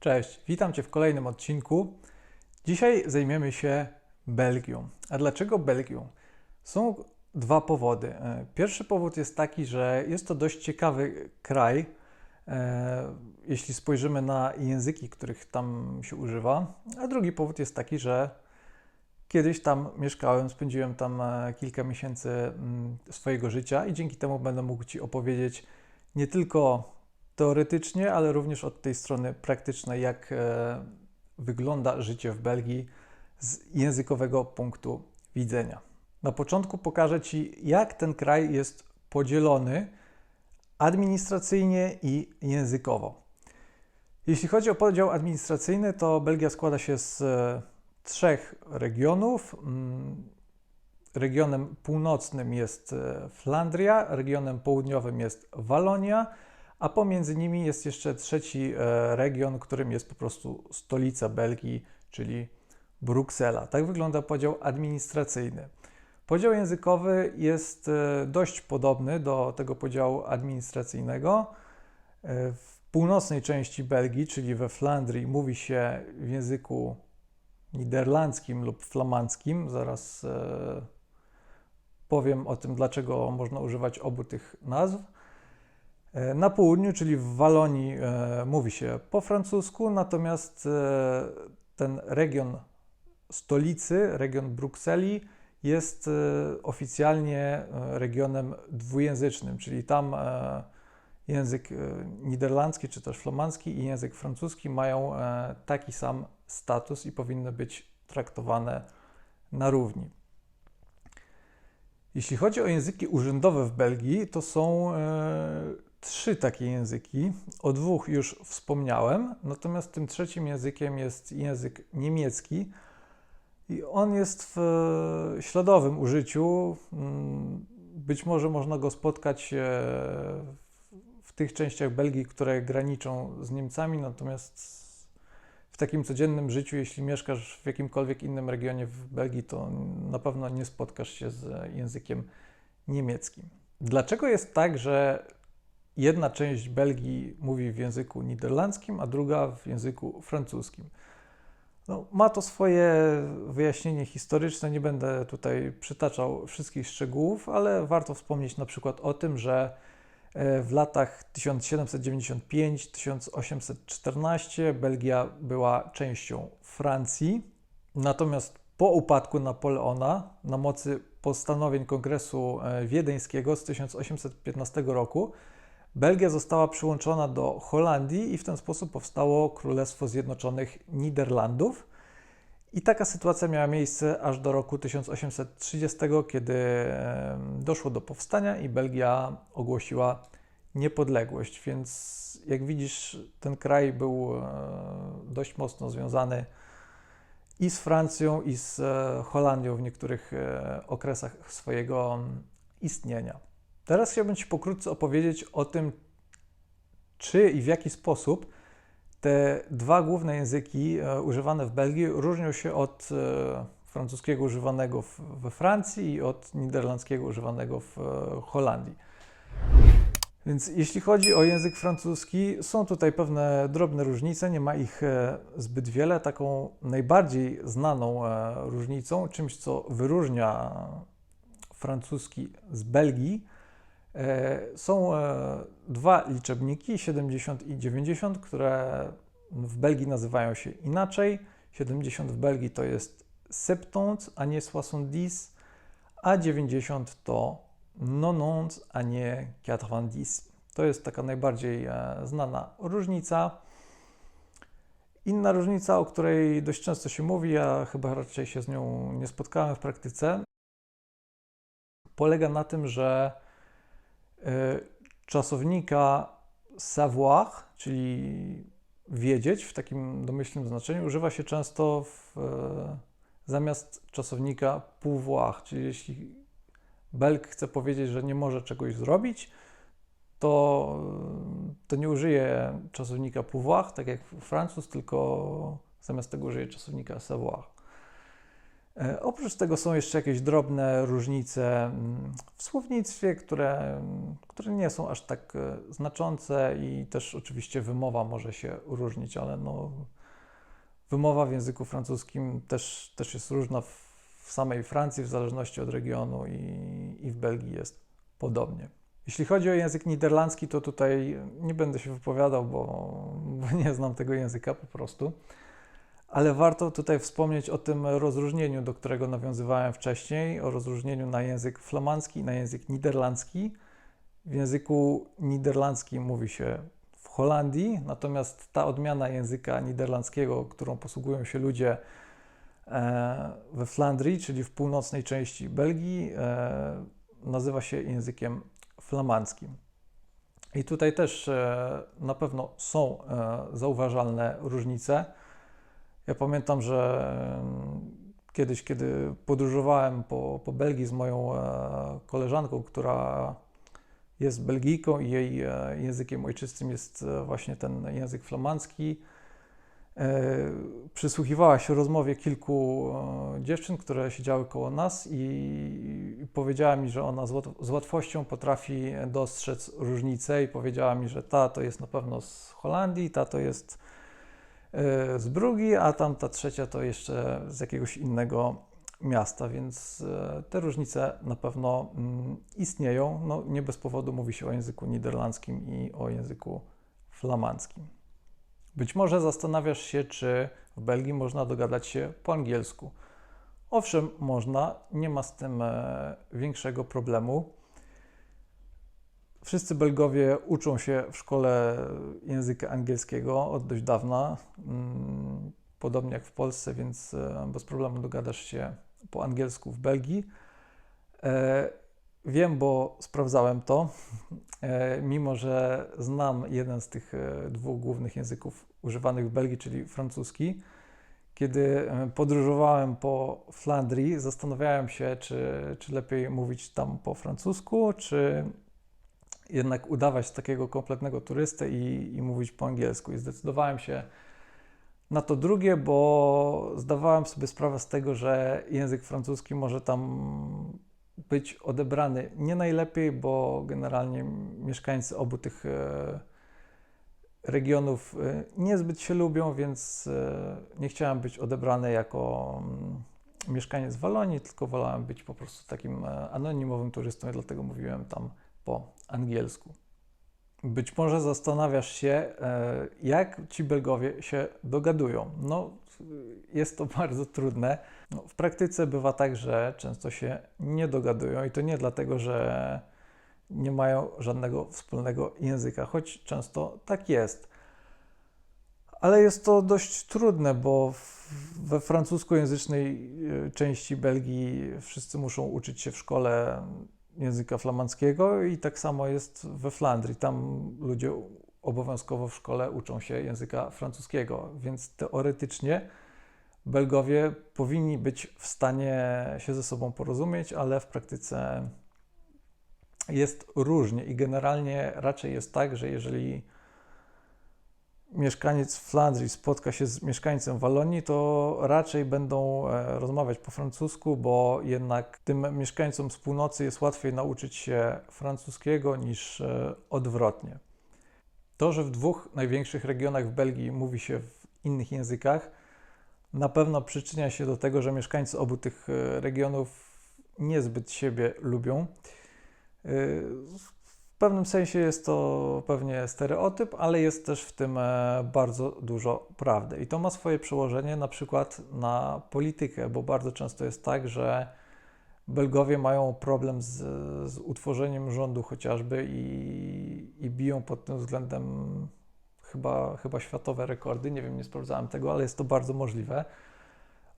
Cześć, witam Cię w kolejnym odcinku. Dzisiaj zajmiemy się Belgią. A dlaczego Belgią? Są dwa powody. E, Pierwszy powód jest taki, że jest to dość ciekawy kraj, e, jeśli spojrzymy na języki, których tam się używa. A drugi powód jest taki, że kiedyś tam mieszkałem, spędziłem tam e, kilka miesięcy mm, swojego życia i dzięki temu będę mógł Ci opowiedzieć nie tylko teoretycznie, ale również od tej strony praktycznej, jak e, wygląda życie w Belgii z językowego punktu widzenia. Na początku pokażę Ci, jak ten kraj jest podzielony administracyjnie i językowo. Jeśli chodzi o podział administracyjny, to Belgia składa się z e, trzech regionów. Mm, Regionem północnym jest e, Flandria, regionem południowym jest Walonia, a pomiędzy nimi jest jeszcze trzeci e, region, którym jest po prostu stolica Belgii, czyli Bruksela. Tak wygląda podział administracyjny. Podział językowy jest e, dość podobny do tego podziału administracyjnego. E, w północnej części Belgii, czyli we Flandrii, mówi się w języku niderlandzkim lub flamandzkim. Zaraz powiem o tym, dlaczego można używać obu tych nazw. E, na południu, czyli w Walonii, e, mówi się po francusku, natomiast e, ten region stolicy, region Brukseli, jest oficjalnie regionem dwujęzycznym, czyli tam język niderlandzki czy też flamandzki i język francuski mają taki sam status i powinny być traktowane na równi. Jeśli chodzi o języki urzędowe w Belgii, to są trzy takie języki. O dwóch już wspomniałem, natomiast tym trzecim językiem jest język niemiecki. I on jest w śladowym użyciu. Mm, być może można go spotkać e, w tych częściach Belgii, które graniczą z Niemcami, natomiast w takim codziennym życiu, jeśli mieszkasz w jakimkolwiek innym regionie w Belgii, to na pewno nie spotkasz się z językiem niemieckim. Dlaczego jest tak, że jedna część Belgii mówi w języku niderlandzkim, a druga w języku francuskim. No, ma to swoje wyjaśnienie historyczne, nie będę tutaj przytaczał wszystkich szczegółów, ale warto wspomnieć na przykład o tym, że e, w latach 1795-1814 Belgia była częścią Francji, natomiast po upadku Napoleona na mocy postanowień Kongresu e, Wiedeńskiego z 1815 roku Belgia została przyłączona do Holandii i w ten sposób powstało Królestwo Zjednoczonych Niderlandów. I taka sytuacja miała miejsce aż do roku 1830, kiedy doszło do powstania i Belgia ogłosiła niepodległość. Więc jak widzisz, ten kraj był e, dość mocno związany i z Francją, i z e, Holandią w niektórych e, okresach swojego istnienia. Teraz chciałbym Ci pokrótce opowiedzieć o tym, czy i w jaki sposób te dwa główne języki e, używane w Belgii różnią się od e, francuskiego używanego we Francji i od niderlandzkiego używanego w e, Holandii. Więc jeśli chodzi o język francuski, są tutaj pewne drobne różnice, nie ma ich zbyt wiele. Taką najbardziej znaną różnicą, czymś co wyróżnia francuski z Belgii, są e, dwa liczebniki, 70 i 90, które w Belgii nazywają się inaczej. 70 w Belgii to jest septont, a nie soixante a 90 to nonont, a nie quatre-vingt-dix. To jest taka najbardziej e, znana różnica. Inna różnica, o której dość często się mówi, a chyba raczej się z nią nie spotkałem w praktyce, polega na tym, że E, czasownika savoir, czyli wiedzieć w takim domyślnym znaczeniu, używa się często w, e, zamiast czasownika pouvoir, czyli jeśli Belg chce powiedzieć, że nie może czegoś zrobić, to, to nie użyje czasownika pouvoir, tak jak Francuz, tylko zamiast tego użyje czasownika savoir. E, Oprócz tego są jeszcze jakieś drobne różnice mm, w słownictwie, które, mm, które nie są aż tak e, znaczące i też oczywiście wymowa może się różnić, ale no, wymowa w języku francuskim też, też jest różna w, samej Francji w zależności od regionu i, i w Belgii jest podobnie. Jeśli chodzi o język niderlandzki, to tutaj nie będę się wypowiadał, bo, bo nie znam tego języka po prostu. Ale warto tutaj wspomnieć o tym rozróżnieniu, do którego nawiązywałem wcześniej, o rozróżnieniu na język flamandzki na język niderlandzki. W języku niderlandzkim mówi się w Holandii, natomiast ta odmiana języka niderlandzkiego, którą posługują się ludzie e, we Flandrii, czyli w północnej części Belgii, e, nazywa się językiem flamandzkim. I tutaj też e, na pewno są zauważalne różnice. Ja pamiętam, że kiedyś, kiedy podróżowałem po, po Belgii z moją e, koleżanką, która jest Belgijką i jej e, językiem ojczystym jest e, właśnie ten język flamandzki, przysłuchiwała się rozmowie kilku dziewczyn, które siedziały koło nas i powiedziała mi, że ona z łatwością potrafi dostrzec różnice i powiedziała mi, że ta to jest na pewno z Holandii, ta to jest z Brugi, a tamta trzecia to jeszcze z jakiegoś innego miasta, więc e, te różnice na pewno mm, istnieją. No, nie bez powodu mówi się o języku niderlandzkim i o języku flamandzkim. Być może zastanawiasz się, czy w Belgii można dogadać się po angielsku. Owszem, można, nie ma z tym e, większego problemu. Wszyscy Belgowie uczą się w szkole języka angielskiego od dość dawna, mm, podobnie jak w Polsce, więc e, bez problemu dogadasz się po angielsku w Belgii. E, wiem, bo sprawdzałem to, e, mimo że znam jeden z tych dwóch głównych języków używanych w Belgii, czyli francuski. Kiedy podróżowałem po Flandrii, zastanawiałem się, czy, czy lepiej mówić tam po francusku, czy jednak udawać takiego kompletnego turystę i, i mówić po angielsku. I zdecydowałem się na to drugie, bo zdawałem sobie sprawę z tego, że język francuski może tam być odebrany nie najlepiej, bo generalnie mieszkańcy obu tych e, regionów e, niezbyt się lubią, więc e, nie chciałem być odebrany jako mm, mieszkaniec Walonii, tylko wolałem być po prostu takim anonimowym turystą i dlatego mówiłem tam po angielsku. Być może zastanawiasz się, e, jak ci Belgowie się dogadują. No, jest to bardzo trudne. No, w praktyce bywa tak, że często się nie dogadują i to nie dlatego, że nie mają żadnego wspólnego języka, choć często tak jest. Ale jest to dość trudne, bo we francuskojęzycznej e, części Belgii wszyscy muszą uczyć się w szkole języka flamandzkiego i tak samo jest we Flandrii. Tam ludzie obowiązkowo w szkole uczą się języka francuskiego, więc teoretycznie Belgowie powinni być w stanie się ze sobą porozumieć, ale w praktyce jest różnie i generalnie raczej jest tak, że jeżeli mieszkaniec Flandrii spotka się z mieszkańcem Walonii, to raczej będą e, rozmawiać po francusku, bo jednak tym mieszkańcom z północy jest łatwiej nauczyć się francuskiego niż e, odwrotnie. To, że w dwóch największych regionach w Belgii mówi się w innych językach, na pewno przyczynia się do tego, że mieszkańcy obu tych e, regionów niezbyt siebie lubią pewnym sensie jest to pewnie stereotyp, ale jest też w tym e, bardzo dużo prawdy. I to ma swoje przełożenie na przykład na politykę, bo bardzo często jest tak, że Belgowie mają problem z, z utworzeniem rządu chociażby i, i biją pod tym względem chyba, chyba światowe rekordy. Nie wiem, nie sprawdzałem tego, ale jest to bardzo możliwe,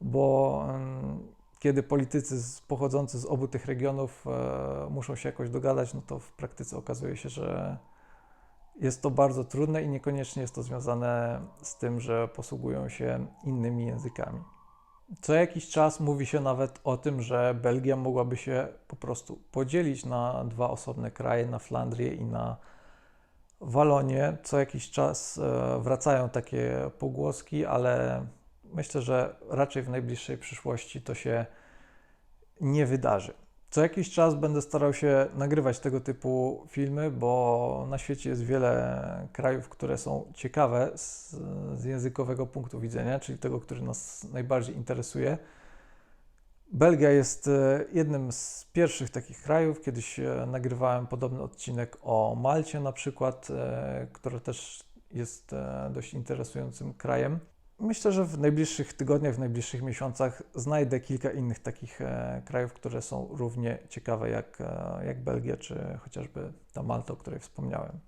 bo kiedy politycy z, pochodzący z obu tych regionów e, muszą się jakoś dogadać, no to w praktyce okazuje się, że jest to bardzo trudne i niekoniecznie jest to związane z tym, że posługują się innymi językami. Co jakiś czas mówi się nawet o tym, że Belgia mogłaby się po prostu podzielić na dwa osobne kraje, na Flandrię i na Walonię. Co jakiś czas e, wracają takie pogłoski, ale myślę, że raczej w najbliższej przyszłości to się nie wydarzy. Co jakiś czas będę starał się nagrywać tego typu filmy, bo na świecie jest wiele krajów, które są ciekawe z, z językowego punktu widzenia, czyli tego, który nas najbardziej interesuje. Belgia jest e, jednym z pierwszych takich krajów. Kiedyś e, nagrywałem podobny odcinek o Malcie na przykład, e, która też jest dość interesującym krajem. Myślę, że w najbliższych tygodniach, w najbliższych miesiącach znajdę kilka innych takich krajów, które są równie ciekawe jak, jak Belgia, czy chociażby ta Malta, o której wspomniałem.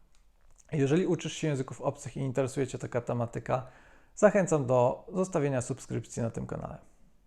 Jeżeli uczysz się języków obcych i interesuje Cię taka tematyka, zachęcam do zostawienia subskrypcji na tym kanale.